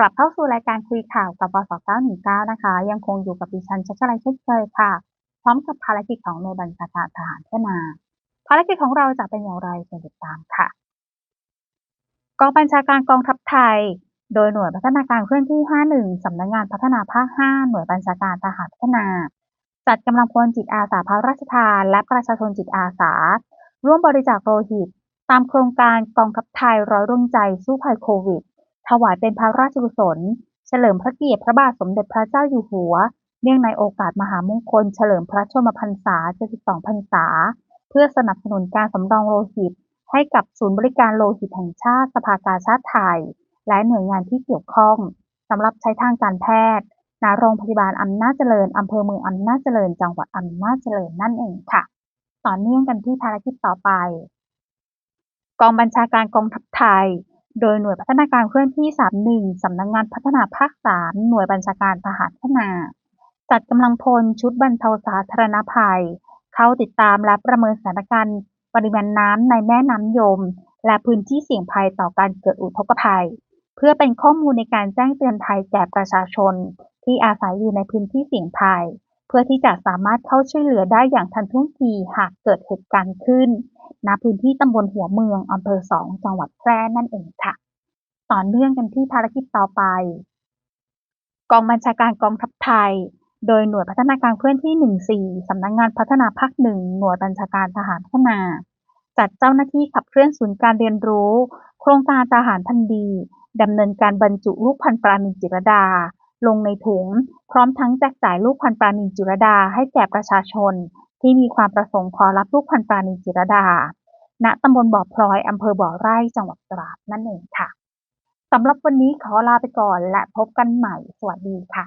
กลับเข้าสู่รายการคุยข่าวกับวส919 นะคะ ยังคงอยู่กับดิฉันชัชลัยเช่นเคยค่ะ พร้อมกับภารกิจของหน่วยบัญชาการทหารเพื่อนา ภารกิจของเราจะเป็นอย่างไรเชิญติดตามค่ะ กองบัญชาการกองทัพไทย โดยหน่วยพัฒนาการเคลื่อนที่ 51 สำนักงงานพัฒนาภาค 5 หน่วยบัญชาการทหารพัฒนา จัดกำลังพลจิตอาสาพระราชทาน และประชาชนจิตอาสา ร่วมบริจาคโลหิต ตามโครงการกองทัพไทยร้อยรุ่งใจสู้ภัยโควิด ถวายเป็นพระราชกุศล เฉลิมพระเกียรติพระบาทสมเด็จพระเจ้าอยู่หัว เนื่องในโอกาสมหามงคล เฉลิมพระชนมพรรษา 72 พรรษา เพื่อสนับสนุนการสำรองโลหิต ให้กับศูนย์บริการโลหิตแห่งชาติสภากาชาติไทย และหน่วยงานที่เกี่ยวข้องสำหรับใช้ทางการแพทย์ณโรงพยาบาลอำนาจเจริญอำเภอเมืองอำนาจเจริญ จังหวัดอำนาจเจริญนั่นเองค่ะ ต่อเนื่องกันที่ภารกิจต่อไป กองบัญชาการกองทัพไทย โดยหน่วยพัฒนาการเคลื่อนที่ 31 สำนักงงานพัฒนาภาค 3 หน่วยบัญชาการทหารพัฒนา จัดกำลังพลชุดบรรเทาสาธารณภัย เข้าติดตามและประเมินสถานการณ์ปริมาณน้ำในแม่น้ำยม และพื้นที่เสี่ยงภัยต่อการเกิดอุทกภัย เพื่อเป็นข้อมูลในการแจ้งเตือนภัยแก่ประชาชน ที่อาศัยอยู่ในพื้นที่เสี่ยงภัย เพื่อที่จะสามารถเข้าช่วยเหลือได้อย่างทันท่วงทีหากเกิดเหตุการณ์ขึ้น ณพื้นที่ตำบลหัวเมืองอำเภอสองจังหวัดแพร่นั่นเองค่ะ ต่อเนื่องกันที่ภารกิจต่อไป กองบัญชาการกองทัพไทย โดยหน่วยพัฒนาการเคลื่อนที่ 14 สำนักงงานพัฒนาภาคหนึ่งหน่วยบัญชาการทหารพัฒนา จัดเจ้าหน้าที่ขับเคลื่อนศูนย์การเรียนรู้ โครงการทหารพันดีดำเนินการบรรจุลูกพันปลานินจิรดา ลงในถุง พร้อมทั้งแจกจ่ายลูกพันปลานินจิรดาให้แก่ประชาชน ที่มีความประสงค์ขอรับลูกพันปรานินจิรดา ณตำบลบ่อพลอยอำเภอบ่อไร่จังหวัดตราดนั่นเองค่ะสำหรับวันนี้ขอลาไปก่อนและพบกันใหม่ สวัสดีค่ะ